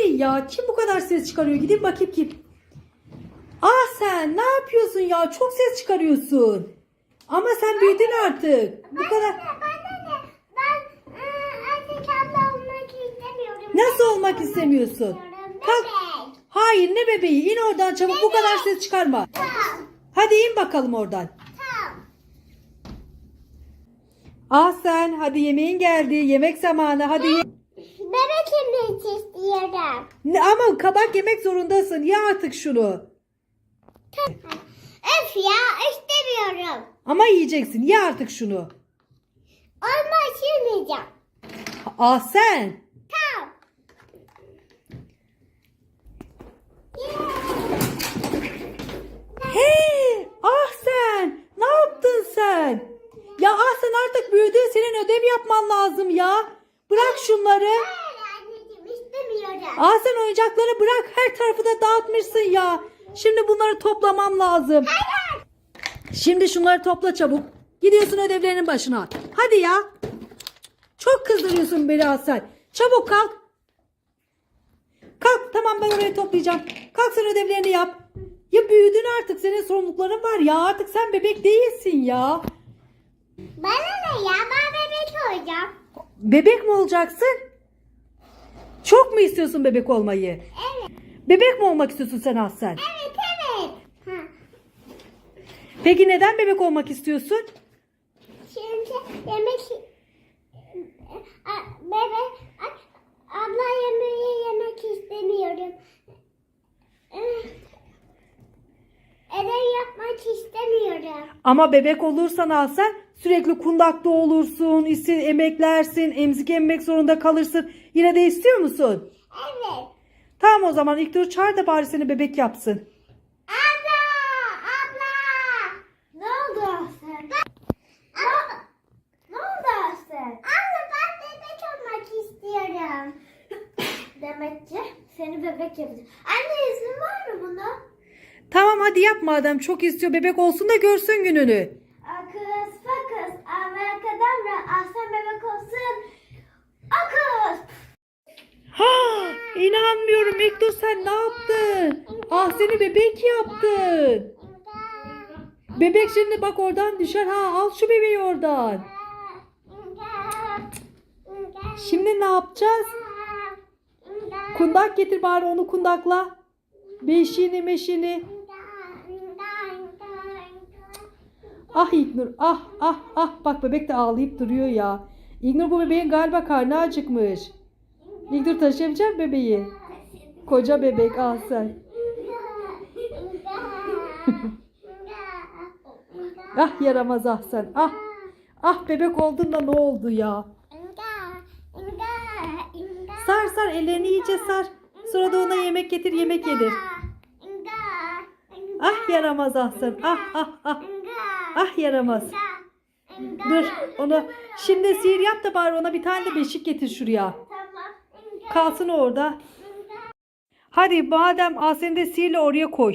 ne ya? Kim bu kadar ses çıkarıyor? Gidin bakayım kim. Ah sen ne yapıyorsun ya? Çok ses çıkarıyorsun. Ama sen büyüdün artık. Bu kadar. Ben de ben e, artık abla olmak istemiyorum. Nasıl olmak istemiyorsun? Kalk. Bebek. Hayır ne bebeği? İn oradan çabuk. Bu kadar ses çıkarma. Tamam. Hadi in bakalım oradan. Tamam. Ah sen hadi yemeğin geldi. Yemek zamanı. Hadi ye. Bebek yemek istiyorum. Ne- Ama kabak yemek zorundasın. Ye artık şunu. Öf ya istemiyorum. Ama yiyeceksin. Ye artık şunu. Olmaz yemeyeceğim. Ah sen. Tamam. Hey! Ah sen! Ne yaptın sen? Ya ah sen artık büyüdün. Senin ödev yapman lazım ya. Bırak şunları. Hayır anneciğim istemiyorum. Ah sen oyuncakları bırak. Her tarafı da dağıtmışsın ya. Şimdi bunları toplamam lazım. Hayır. Şimdi şunları topla çabuk. Gidiyorsun ödevlerinin başına. Hadi ya. Çok kızdırıyorsun beni Hasan. Çabuk kalk. Kalk tamam ben oraya toplayacağım. Kalk sen ödevlerini yap. Ya büyüdün artık senin sorumlulukların var ya artık sen bebek değilsin ya. Bana ne ya ben bebek olacağım. Bebek mi olacaksın? Çok mu istiyorsun bebek olmayı? Evet. Bebek mi olmak istiyorsun sen Hasan? Evet evet. Ha. Peki neden bebek olmak istiyorsun? Şimdi yemek bebek abla yemeği yemek istemiyorum. Eh, Ödev yapmak istemiyorum. Ama bebek olursan Hasan sürekli kundakta olursun, isi emeklersin, emzik emmek zorunda kalırsın. Yine de istiyor musun? Evet. Tamam o zaman ilk dur çağır da bari seni bebek yapsın. Abla! Abla! Ne oldu Aslan? Abla! Ne oldu Aslan? Abla ben bebek olmak istiyorum. Demek ki seni bebek yapacağım. Anne izin var mı buna? Tamam hadi yap madem çok istiyor bebek olsun da görsün gününü. Akız fakus abrakadabra Aslan bebek olsun. Akız! Ha inanmıyorum ilk dur sen ne yaptın? Ah seni bebek yaptın. Bebek şimdi bak oradan düşer ha al şu bebeği oradan. Şimdi ne yapacağız? Kundak getir bari onu kundakla. Beşiğini meşini. Ah İlknur ah ah ah bak bebek de ağlayıp duruyor ya. İlknur bu bebeğin galiba karnı acıkmış. İlknur taşıyabilecek bebeği. Koca bebek al sen. Ah yaramaz ah sen ah. Ah bebek oldun da ne oldu ya? Sar sar ellerini iyice sar. Sonra da ona yemek getir yemek yedir. Ah yaramaz ah sen ah ah ah. Ah yaramaz. Dur onu şimdi sihir yap da bari ona bir tane de beşik getir şuraya. Kalsın orada. Hadi madem sen de sihirle oraya koy.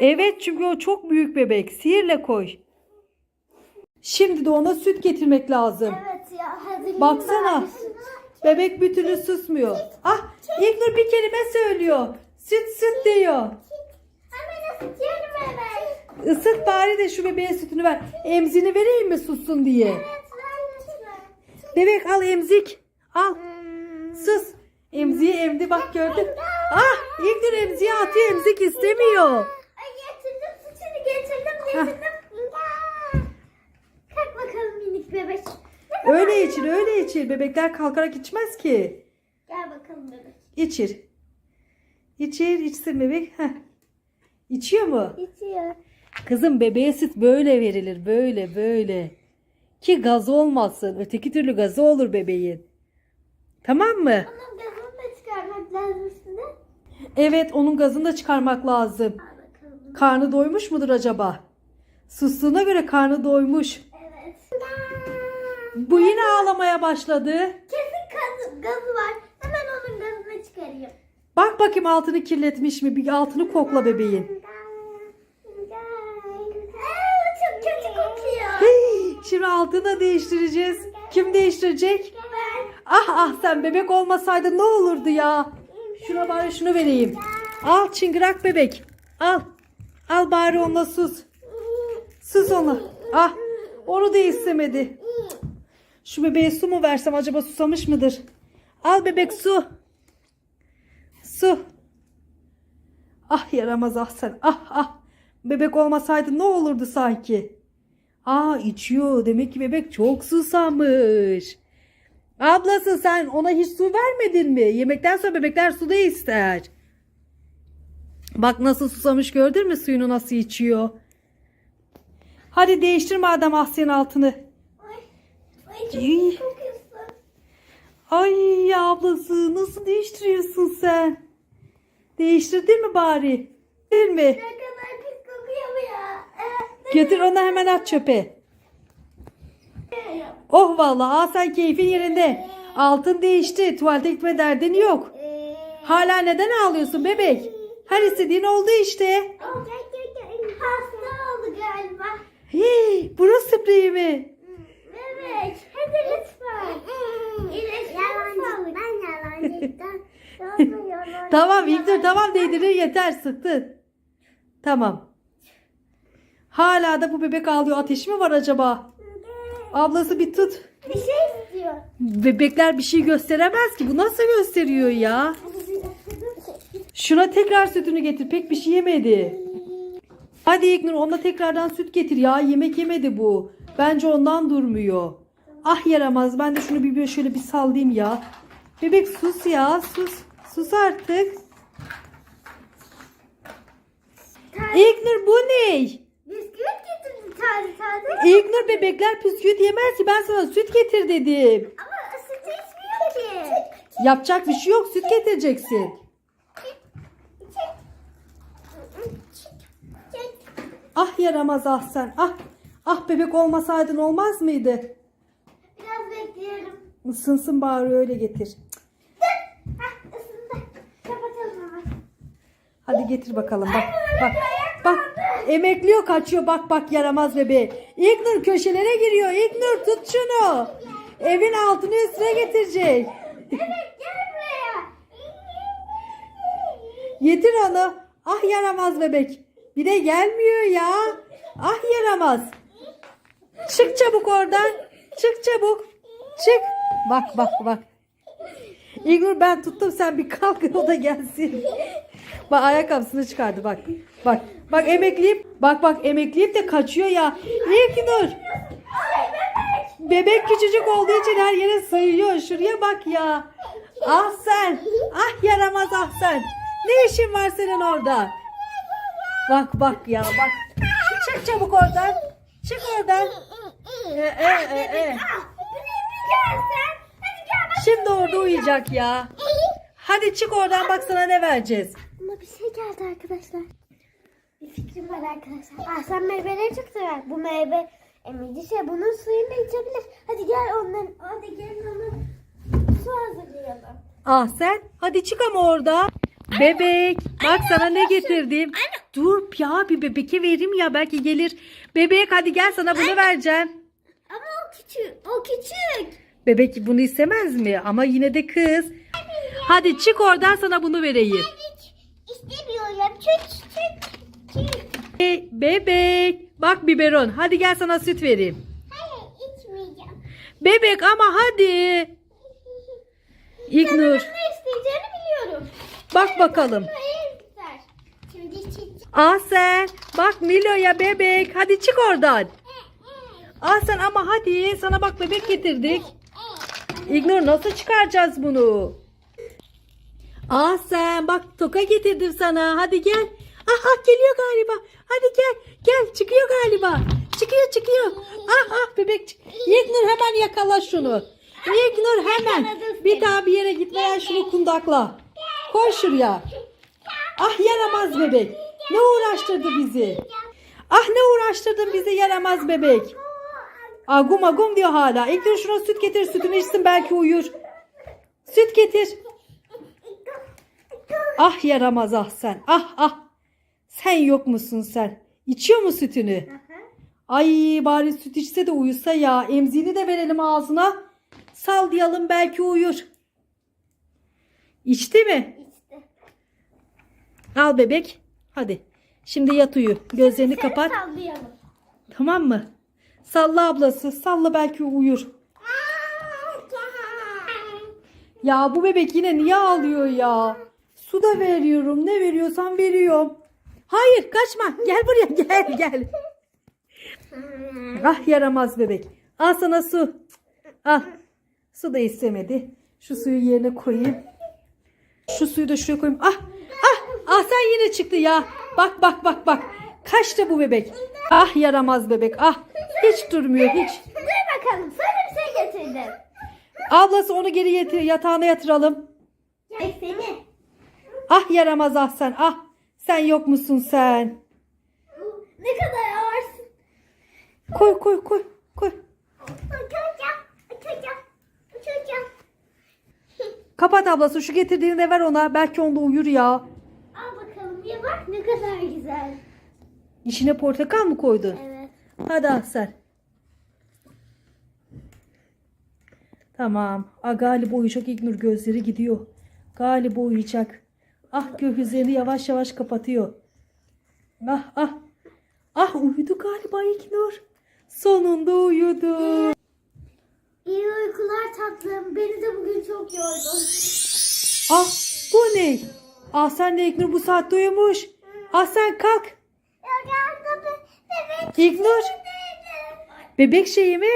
Evet çünkü o çok büyük bebek. Sihirle koy. Şimdi de ona süt getirmek lazım. Evet ya hazırlayayım Baksana. Bebek bir türlü susmuyor. Ah İlknur bir kelime söylüyor. Süt süt diyor. Hemen ısıtıyorum hemen. Isıt bari de şu bebeğe sütünü ver. Emzini vereyim mi sussun diye. Bebek al emzik. Al. Sus. Emziği emdi bak gördün. Ah İlknur emziği atıyor emzik istemiyor. Getirdim sütünü getirdim getirdim. Kalk bakalım minik bebek. Öyle içir öyle içir. Bebekler kalkarak içmez ki. Gel bakalım bebek. İçir. İçir içsin bebek. Heh. İçiyor mu? İçiyor. Kızım bebeğe süt böyle verilir. Böyle böyle. Ki gaz olmasın. Öteki türlü gazı olur bebeğin. Tamam mı? Onun gazını da çıkarmak lazım üstüne. Evet onun gazını da çıkarmak lazım. Karnı doymuş mudur acaba? Sustuğuna göre karnı doymuş. Evet. Bu yine ağlamaya başladı. Kesin gazı, gazı var. Hemen onun gazını çıkarayım. Bak bakayım altını kirletmiş mi? Bir altını kokla bebeğin. Aa, çok da değiştireceğiz. Kim değiştirecek? Ah ah sen bebek olmasaydın ne olurdu ya? Şuna bari şunu vereyim. Al çıngırak bebek. Al. Al bari onunla sus. Sus ona. Ah onu da istemedi. Şu bebeğe su mu versem acaba susamış mıdır? Al bebek su. Su. Ah yaramaz ah sen. Ah ah. Bebek olmasaydı ne olurdu sanki? Aa içiyor. Demek ki bebek çok susamış. Ablası sen ona hiç su vermedin mi? Yemekten sonra bebekler su da ister. Bak nasıl susamış gördün mü suyunu nasıl içiyor? Hadi değiştir madem Asya'nın altını. Ay İyi. çok kokuyorsun. Ay ya ablası nasıl değiştiriyorsun sen? Değiştirdin mi bari? Değil mi? Ne kadar pis kokuyor bu ya. Götür onu hemen at çöpe. Oh vallahi aa, sen keyfin yerinde. Altın değişti. Tuvalete gitme derdin yok. Hala neden ağlıyorsun bebek? Her istediğin oldu işte. Hasta oldu galiba. Hii, burası spreyi mi? Evet. Hadi lütfen. Yalancı. Ben yalancıktan. Tamam İlknur tamam değdirir yeter sıktın. Tamam. Hala da bu bebek ağlıyor. Ateş mi var acaba? Ablası bir tut. Bir şey istiyor. Bebekler bir şey gösteremez ki. Bu nasıl gösteriyor ya? Şuna tekrar sütünü getir. Pek bir şey yemedi. Hadi İlknur ona tekrardan süt getir ya. Yemek yemedi bu. Bence ondan durmuyor. Ah yaramaz. Ben de şunu bir şöyle bir sallayayım ya. Bebek sus ya. Sus. Sus artık. İlknur bu ne? Taze taze. İlknur bebekler püsküvit yemez ki. Ben sana süt getir dedim. Ama sütü içmiyor ki. Yapacak bir şey yok. Süt getireceksin. Ah yaramaz ah sen. Ah. Ah bebek olmasaydın olmaz mıydı? Biraz bekleyelim. Isınsın bari öyle getir. Hah ısındı. Kapatalım hemen. Hadi getir bakalım bak. Bak. Bak. Emekliyor kaçıyor. Bak bak yaramaz bebeği. İlknur köşelere giriyor. İlknur tut şunu. Evin altını üstüne getirecek. Evet gel buraya. Getir onu. Ah yaramaz bebek. Bir de gelmiyor ya. Ah yaramaz. Çık çabuk oradan. Çık çabuk. Çık. Bak bak bak. İlknur ben tuttum sen bir kalk o da gelsin. Bak ayakkabısını çıkardı bak. Bak bak emekleyip bak bak emekleyip de kaçıyor ya. İlknur. Ay bebek. Bebek küçücük olduğu için her yere sayıyor. Şuraya bak ya. Ah sen. Ah yaramaz ah sen. Ne işin var senin orada? Bak bak ya bak. Çık çabuk oradan. Çık oradan. E, e, e, e. Şimdi orada uyuyacak ya. Hadi çık oradan bak sana ne vereceğiz. Ama bir şey geldi arkadaşlar. Bir fikrim var arkadaşlar. Ah sen meyveleri çok sever. Bu meyve emici şey bunun suyunu da içebilir. Hadi gel ondan. Hadi gel ona su hazırlayalım. Ah sen. Hadi çık ama orada. Bebek. Bak sana ne getirdim. Dur ya bir bebeke vereyim ya belki gelir. Bebek hadi gel sana bunu vereceğim. Ama o küçük. O küçük. Bebek bunu istemez mi? Ama yine de kız. Hadi çık oradan sana bunu vereyim. Çık. Çık. Hey, bebek. Bak biberon. Hadi gel sana süt vereyim. Hayır içmeyeceğim. Bebek ama hadi. İlknur. Ne isteyeceğini biliyorum. Bak bakalım. Hayır güzel. Şimdi çık. Ah sen. Bak Milo'ya bebek. Hadi çık oradan. Ah sen ama hadi. Sana bak bebek getirdik. İlknur nasıl çıkaracağız bunu? Ah sen bak toka getirdim sana. Hadi gel. Ah ah geliyor galiba. Hadi gel. Gel çıkıyor galiba. Çıkıyor çıkıyor. Ah ah bebek. çık- İlknur hemen yakala şunu. İlknur hemen. Bir daha bir yere gitmeden şunu kundakla. Koy şuraya. Ah yaramaz bebek. Ne uğraştırdı bizi? Ah ne uğraştırdın bizi yaramaz bebek. Agum agum diyor hala. İlknur şuna süt getir sütünü içsin belki uyur. Süt getir. Ah yaramaz ah sen. Ah ah. Sen yok musun sen? İçiyor mu sütünü? Ay bari süt içse de uyusa ya. Emziğini de verelim ağzına. Sallayalım belki uyur. İçti mi? İşte. Al bebek. Hadi. Şimdi yat uyu. Gözlerini kapat. Sallayalım. Tamam mı? Salla ablası. Salla belki uyur. Ya bu bebek yine niye ağlıyor ya? Su da veriyorum. Ne veriyorsan veriyorum. Hayır kaçma. Gel buraya gel gel. Ah yaramaz bebek. Al sana su. Al. Su da istemedi. Şu suyu yerine koyayım. Şu suyu da şuraya koyayım. Ah ah ah sen yine çıktı ya. Bak bak bak bak. Kaçtı bu bebek. Ah yaramaz bebek. Ah hiç durmuyor hiç. Dur bakalım. Sana bir şey getirdim. Ablası onu geri yatağına yatıralım. Gel seni. Ah yaramaz ah sen ah. Sen yok musun sen? Ne kadar ağırsın. Koy koy koy koy. Uçacağım. Uçacağım. Uçacağım. Kapat ablası şu getirdiğini de ver ona. Belki onda uyur ya. Al bakalım ya bak ne kadar güzel. İçine portakal mı koydun? Evet. Hadi Ahsen. Tamam. Aa, galiba uyuyacak İgnur gözleri gidiyor. Galiba uyuyacak. Ah gözlerini yavaş yavaş kapatıyor. Ah ah. Ah uyudu galiba İgnur. Sonunda uyudu. İyi uykular tatlım. Beni de bugün çok yordun. Ah bu ne? Ah sen de İgnur bu saatte uyumuş. Ah sen kalk. Evet. İgnur. Bebek şeyi mi?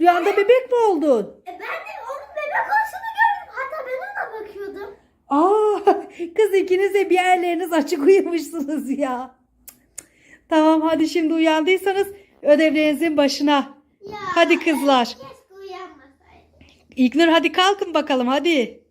Rüyanda bebek mi oldun ben de onun bebek oluşunu gördüm. Hatta ben ona bakıyordum. Aa, kız ikiniz de bir yerleriniz açık uyumuşsunuz ya. Tamam hadi şimdi uyandıysanız ödevlerinizin başına. Ya. Hadi kızlar. İlknur hadi kalkın bakalım hadi.